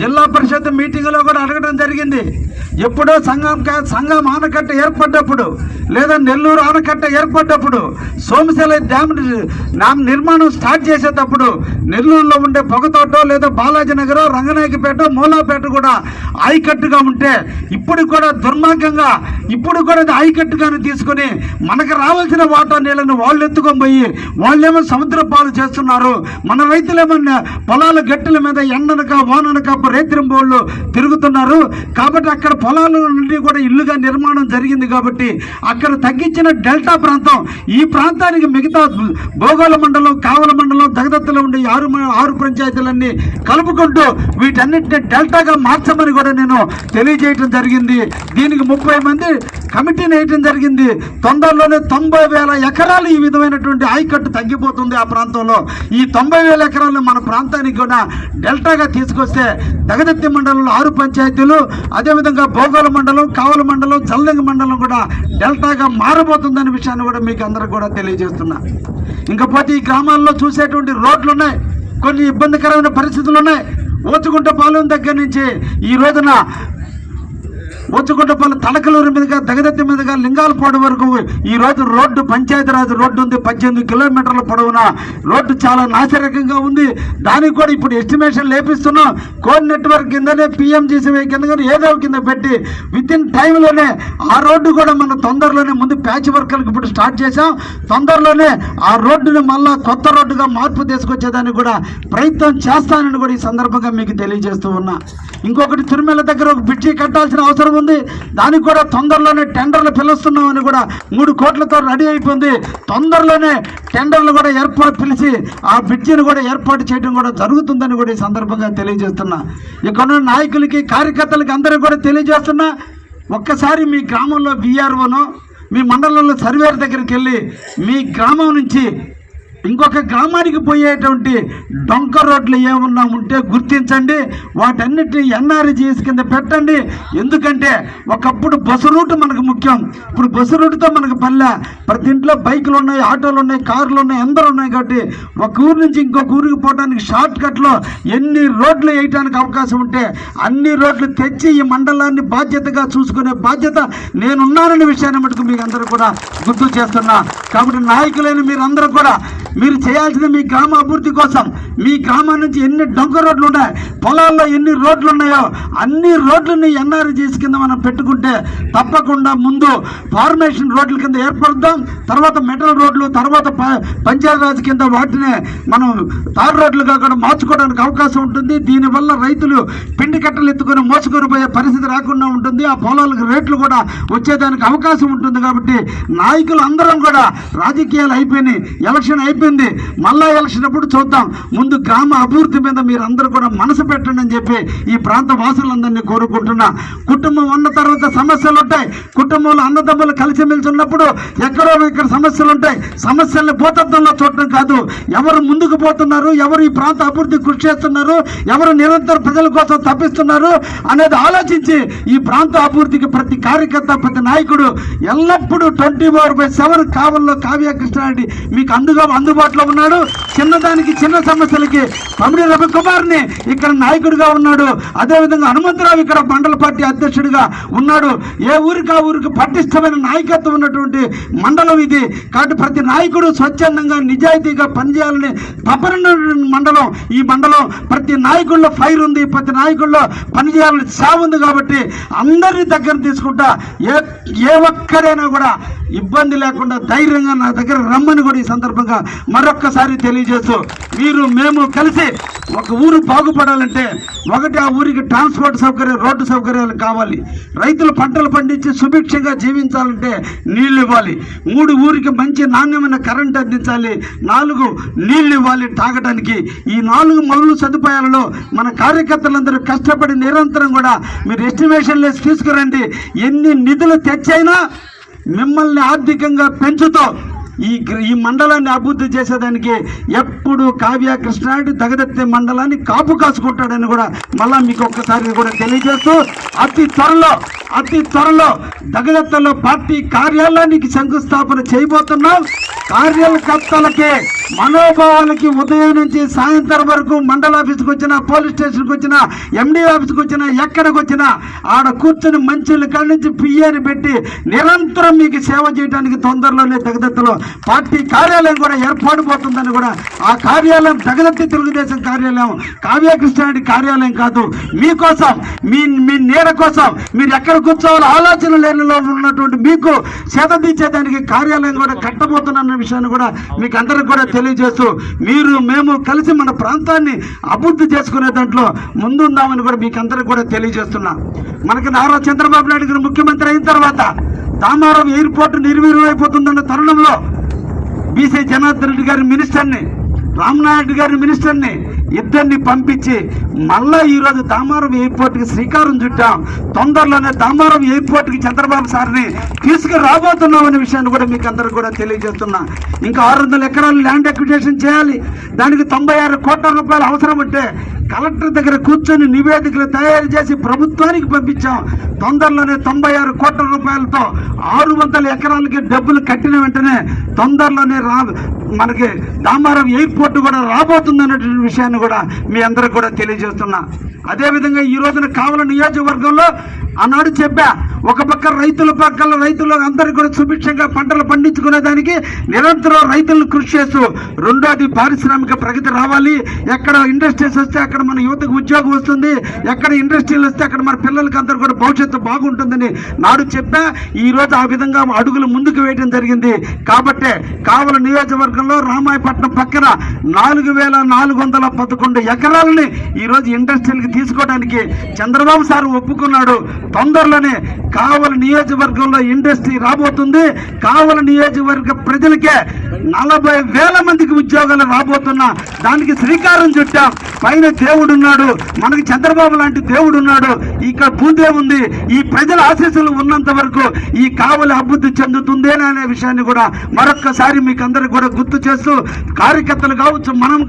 జిల్లా పరిషత్ మీటింగ్లో కూడా అడగడం జరిగింది. ఎప్పుడో సంఘం సంఘం ఆనకట్ట ఏర్పడ్డప్పుడు లేదా నెల్లూరు ఆనకట్ట ఏర్పడ్డప్పుడు సోమశల డ్యామ్ డ్యామ్ నిర్మాణం స్టార్ట్ చేసేటప్పుడు నెల్లూరులో ఉండే పొగతోటో లేదా బాలాజీనగరో రంగనాయకపేట మూలాపేట కూడా ఆయకట్టుగా ఉంటే ఇప్పుడు కూడా దుర్మార్గంగా ఇప్పుడు కూడా అది ఆయకట్టుగాను తీసుకొని మనకు రావాల్సిన వాటా నీళ్ళని వాళ్ళు ఎత్తుకొని పోయి వాళ్ళేమో సముద్ర పాలు చేస్తున్నారు. మన రైతులేమన్నా పొలాల గట్టుల మీద ఎండనక వాననక రేత్రింబోళ్ళు తిరుగుతున్నారు. కాబట్టి అక్కడ పొలాల నుండి కూడా ఇల్లుగా నిర్మాణం జరిగింది కాబట్టి అక్కడ తగ్గించిన డెల్టా ప్రాంతం ఈ ప్రాంతానికి మిగతా భోగోళ మండలం కావల మండలం దగదత్తలో ఉండే ఆరు ఆరు పంచాయతీలన్నీ కలుపుకుంటూ వీటన్నిటిని డెల్టాగా మార్చమని కూడా నేను తెలియజేయటం జరిగింది. దీనికి ముప్పై మంది కమిటీని వేయటం జరిగింది. తొందరలోనే తొంభై వేల ఎకరాలు ఈ విధమైనటువంటి ఆయకట్టు తగ్గిపోతుంది ఆ ప్రాంతంలో. ఈ తొంభై వేల ఎకరాలను మన ప్రాంతానికి కూడా డెల్టాగా తీసుకొస్తే దగదత్తి మండలంలో ఆరు పంచాయతీలు అదేవిధంగా భోగోల మండలం కావల మండలం చల్లంగి మండలం కూడా డెల్టాగా మారబోతుందనే విషయాన్ని కూడా మీకు అందరికి కూడా తెలియజేస్తున్నా. ఇంకపోతే ఈ గ్రామాల్లో చూసేటువంటి రోడ్లు ఉన్నాయి. కొన్ని ఇబ్బందికరమైన పరిస్థితులు ఉన్నాయి. ఓచుకుంట పాలెం దగ్గర నుంచి ఈ రోజున ఒచ్చుకుంటపల్లి తడకలూరు మీదుగా దగదత్తి మీదుగా లింగాలపాడు వరకు ఈ రోజు రోడ్డు పంచాయతీరాజ్ రోడ్డు ఉంది. పద్దెనిమిది కిలోమీటర్ల పొడవున రోడ్డు చాలా నాశరకంగా ఉంది. దానికి కూడా ఇప్పుడు ఎస్టిమేషన్ లేపిస్తున్నాం. కోడ్ నెట్వర్క్ కిందనే పిఎంజీసీవై కింద కానీ ఏదో కింద పెట్టి విత్ ఇన్ టైంలోనే ఆ రోడ్డు కూడా మనం తొందరలోనే ముందు ప్యాచ్ వర్కర్కి ఇప్పుడు స్టార్ట్ చేసాం తొందరలోనే ఆ రోడ్డుని మళ్ళా కొత్త రోడ్డుగా మార్పు తీసుకొచ్చేదానికి కూడా ప్రయత్నం చేస్తానని కూడా ఈ సందర్భంగా మీకు తెలియజేస్తూ ఉన్నా. ఇంకొకటి తిరుమల దగ్గర ఒక బ్రిడ్జి కట్టాల్సిన అవసరం ఉంది దానికి కూడా తొందరలోనే టెండర్లు పిలుస్తున్నామని కూడా మూడు కోట్లతో రెడీ అయిపోయింది. తొందరలోనే టెండర్లు కూడా ఏర్పాటు పిలిచి ఆ బ్రిడ్జిని కూడా ఏర్పాటు చేయడం కూడా జరుగుతుందని కూడా ఈ సందర్భంగా తెలియజేస్తున్నా. ఇక్కడ ఉన్న నాయకులకి కార్యకర్తలకి అందరికీ కూడా తెలియజేస్తున్నా. ఒక్కసారి మీ గ్రామంలో విఆర్ఓను మీ మండలంలో సర్వేర్ దగ్గరికి వెళ్ళి మీ గ్రామం నుంచి ఇంకొక గ్రామానికి పోయేటువంటి డొంక రోడ్లు ఏమన్నా ఉంటే గుర్తించండి. వాటన్నిటిని ఎన్ఆర్జీఎస్ కింద పెట్టండి. ఎందుకంటే ఒకప్పుడు బస్సు రూట్ మనకు ముఖ్యం. ఇప్పుడు బస్సు రూట్తో మనకు పల్లె ప్రతి ఇంట్లో బైకులు ఉన్నాయి ఆటోలు ఉన్నాయి కార్లు ఉన్నాయి అందరూ ఉన్నాయి కాబట్టి ఒక ఊరు నుంచి ఇంకొక ఊరికి పోవడానికి షార్ట్ కట్లో ఎన్ని రోడ్లు వేయడానికి అవకాశం ఉంటే అన్ని రోడ్లు తెచ్చి ఈ మండలాన్ని బాధ్యతగా చూసుకునే బాధ్యత నేనున్నాననే విషయాన్ని మటుకు మీకు అందరూ కూడా గుర్తు చేస్తున్నా. కాబట్టి నాయకులైన మీరందరూ కూడా మీరు చేయాల్సిన మీ గ్రామ అభివృద్ధి కోసం. మీ గ్రామం నుంచి ఎన్ని డొంక రోడ్లు ఉన్నాయి పొలాల్లో ఎన్ని రోడ్లు ఉన్నాయో అన్ని రోడ్లని ఎన్ఆర్జీస్ కింద మనం పెట్టుకుంటే తప్పకుండా ముందు ఫార్మేషన్ రోడ్ల కింద ఏర్పడదాం తర్వాత మెటల్ రోడ్లు తర్వాత ప- పంచాయతీరాజ్ కింద వాటిని మనం తార్ రోడ్లుగా కూడా మార్చుకోవడానికి అవకాశం ఉంటుంది. దీనివల్ల రైతులు పిండి కట్టలు ఎత్తుకొని మోసుకొని పోయే పరిస్థితి రాకుండా ఉంటుంది. ఆ పొలాలకు రేట్లు కూడా వచ్చేదానికి అవకాశం ఉంటుంది కాబట్టి నాయకులు అందరం కూడా రాజకీయాలు అయిపోయినాయి ఎలక్షన్ అయిపోయింది మళ్ళా ఎలక్షన్ అప్పుడు చూద్దాం. ముందు గ్రామ అభివృద్ధి మీద మీరు అందరూ కూడా మనసు పెట్టండి అని చెప్పి ఈ ప్రాంత వాసులందరినీ కోరుకుంటున్నా. కుటుంబం ఉన్న తర్వాత సమస్యలు ఉంటాయి కుటుంబంలో అన్నదమ్ములు కలిసిమెలిసి ఉన్నప్పుడు ఎక్కడో ఇక్కడ సమస్యలు ఉంటాయి సమస్యల్ని భూతత్వంలో చూడటం కాదు. ఎవరు ముందుకు పోతున్నారు? ఎవరు ఈ ప్రాంత అభివృద్ధి కృషి చేస్తున్నారు? ఎవరు నిరంతరం ప్రజల కోసం తప్పిస్తున్నారు? అనేది ఆలోచించి ఈ ప్రాంత అభివృద్ధికి ప్రతి కార్యకర్త ప్రతి నాయకుడు ఎల్లప్పుడూ ట్వంటీ ఫోర్ బై సెవెన్ కావల్లో కావ్య కృష్ణారెడ్డి మీకు అందుగా అందుబాటులో ఉన్నాడు. చిన్నదానికి చిన్న సమస్యలకి తమిళ రవికుమార్ని ఇక్కడ నాయకుడిగా ఉన్నాడు. అదేవిధంగా హనుమంతరావు ఇక్కడ మండల పార్టీ అధ్యక్షుడిగా ఉన్నాడు. ఏ ఊరికి ఆ ఊరికి పటిష్టమైన నాయకత్వం ఉన్నటువంటి మండలం ఇది. కాబట్టి ప్రతి నాయకుడు స్వచ్ఛందంగా నిజాయితీగా పనిచేయాలని తపన మండలం ఈ మండలం ప్రతి నాయకుల్లో ఫైర్ ఉంది. ప్రతి నాయకుల్లో పనిచేయాలని సేవ ఉంది కాబట్టి అందరినీ దగ్గర తీసుకుంటా ఏ ఏ ఒక్కరైనా కూడా ఇబ్బంది లేకుండా ధైర్యంగా నా దగ్గర రమ్మని కూడా ఈ సందర్భంగా మరొక్కసారి తెలియజేస్తూ మీరు మేము కలిసి ఒక ఊరు బాగుపడాలంటే ఒకటి ఆ ఊరికి ట్రాన్స్పోర్ట్ సౌకర్యం రోడ్డు సౌకర్యాలు కావాలి. రైతులు పంటలు పండించి సుభిక్షంగా జీవించాలంటే నీళ్ళు ఇవ్వాలి. మూడు ఊరికి మంచి నాణ్యమైన కరెంట్ అందించాలి. నాలుగు నీళ్ళు ఇవ్వాలి తాగడానికి ఈ నాలుగు మల్లు సదుపాయాలలో మన కార్యకర్తలందరూ కష్టపడి నిరంతరం కూడా మీరు ఎస్టిమేషన్ లెస్ తీసుకురండి. ఎన్ని నిధులు తెచ్చైనా మిమ్మల్ని ఆర్థికంగా పెంచుతూ. ఈ ఈ మండలాన్ని అభివృద్ధి చేసేదానికి ఎప్పుడు కావ్య కృష్ణారెడ్డి దగదత్తి మండలాన్ని కాపు కాసుకుంటాడని కూడా మళ్ళా మీకు ఒక్కసారి కూడా తెలియజేస్తూ అతి త్వరలో అతి త్వరలో దగదత్తలో పార్టీ కార్యాలయానికి శంకుస్థాపన చేయబోతున్నాం. కార్యకర్తలకే మనోభావాలకి ఉదయం నుంచి సాయంత్రం వరకు మండల ఆఫీస్కి వచ్చిన పోలీస్ స్టేషన్కి వచ్చిన ఎండి ఆఫీస్కి వచ్చిన ఎక్కడికి వచ్చినా ఆడ కూర్చొని మంచి కాడి నుంచి పియ్యని పెట్టి నిరంతరం మీకు సేవ చేయడానికి తొందరలోనే దగదత్తులో పార్టీ కార్యాలయం కూడా ఏర్పాటు పోతుందని కూడా ఆ కార్యాలయం దగదత్తి తెలుగుదేశం కార్యాలయం కావ్య కృష్ణారెడ్డి కార్యాలయం కాదు. మీకోసం మీ మీ నేర కోసం మీరు ఎక్కడ కూర్చోవాలో ఆలోచన లేనిలో ఉన్నటువంటి మీకు సేద తీర్చేదానికి కార్యాలయం కూడా కట్టబోతున్న విషయాన్ని కూడా మీకు అందరికి కూడా తెలియజేస్తూ మీరు మేము కలిసి మన ప్రాంతాన్ని అభివృద్ధి చేసుకునే దాంట్లో ముందుందామని కూడా మీకు అందరికి కూడా తెలియజేస్తున్నా. మనకి నారా చంద్రబాబు నాయుడు గారు ముఖ్యమంత్రి అయిన తర్వాత దామారం ఎయిర్పోర్ట్ నిర్వీర్యం అయిపోతుందన్న తరుణంలో బీసీ జనార్దన్ రెడ్డి గారి మినిస్టర్ని రామనాయుడు గారి మినిస్టర్ని ఇద్దరిని పంపించి మళ్ళా ఈరోజు దామారం ఎయిర్పోర్ట్కి శ్రీకారం చుట్టాం. తొందరలోనే దామారం ఎయిర్పోర్ట్కి చంద్రబాబు సార్ని తీసుకురాబోతున్నాం అనే విషయాన్ని కూడా మీకు అందరికి కూడా తెలియజేస్తున్నా. ఇంకా ఆరు వందల ఎకరాలు ల్యాండ్ అక్విజేషన్ చేయాలి. దానికి తొంభై ఆరు కోట్ల రూపాయలు అవసరం అంటే కలెక్టర్ దగ్గర కూర్చొని నివేదికలు తయారు చేసి ప్రభుత్వానికి పంపించాం. తొందరలోనే తొంభై ఆరు కోట్ల రూపాయలతో ఆరు వందల ఎకరాలకి డబ్బులు కట్టిన వెంటనే తొందరలోనే రా మనకి దామారం ఎయిర్పోర్ట్ కూడా రాబోతుంది అనేటువంటి విషయాన్ని కూడా మీ అందరికి కూడా తెలియజేస్తున్నా. అదేవిధంగా ఈ రోజున కావల నియోజకవర్గంలో ఆనాడు చెప్పా ఒక పక్క రైతుల పక్కల రైతులు అందరికీ కూడా సుభిక్షంగా పంటలు పండించుకునే దానికి నిరంతరం రైతులను కృషి చేస్తూ రెండోది పారిశ్రామిక ప్రగతి రావాలి. ఎక్కడ ఇండస్ట్రీస్ వస్తే అక్కడ మన యువతకు ఉద్యోగం వస్తుంది. ఎక్కడ ఇండస్ట్రీలు వస్తే అక్కడ మన పిల్లలకి అందరూ కూడా భవిష్యత్తు బాగుంటుందని నాడు చెప్పా. ఈ రోజు ఆ విధంగా అడుగులు ముందుకు వేయడం జరిగింది. కాబట్టే కావల నియోజకవర్గంలో రామాయపట్నం పక్కన నాలుగు వేల నాలుగు వందల పదకొండు ఎకరాలని ఈరోజు ఇండస్ట్రీలకు తీసుకోవడానికి చంద్రబాబు సార్ ఒప్పుకున్నాడు. తొందరలోనే కావల నియోజకవర్గంలో ఇండస్ట్రీ రాబోతుంది. కావల నియోజకవర్గ ప్రజలకే నలభై వేల మందికి ఉద్యోగాలు రాబోతున్నా. దానికి శ్రీకారం చుట్టాం. పైన దేవుడు ఉన్నాడు మనకి చంద్రబాబు లాంటి దేవుడు ఉన్నాడు ఇక్కడ పూజే ఉంది. ఈ ప్రజల ఆశీస్సులు ఉన్నంత వరకు ఈ కావలి అభివృద్ధి చెందుతుందేనా అనే విషయాన్ని కూడా మరొక్కసారి మీకు అందరికి కూడా గుర్తు చేస్తూ కార్యకర్తలు కావచ్చు మనం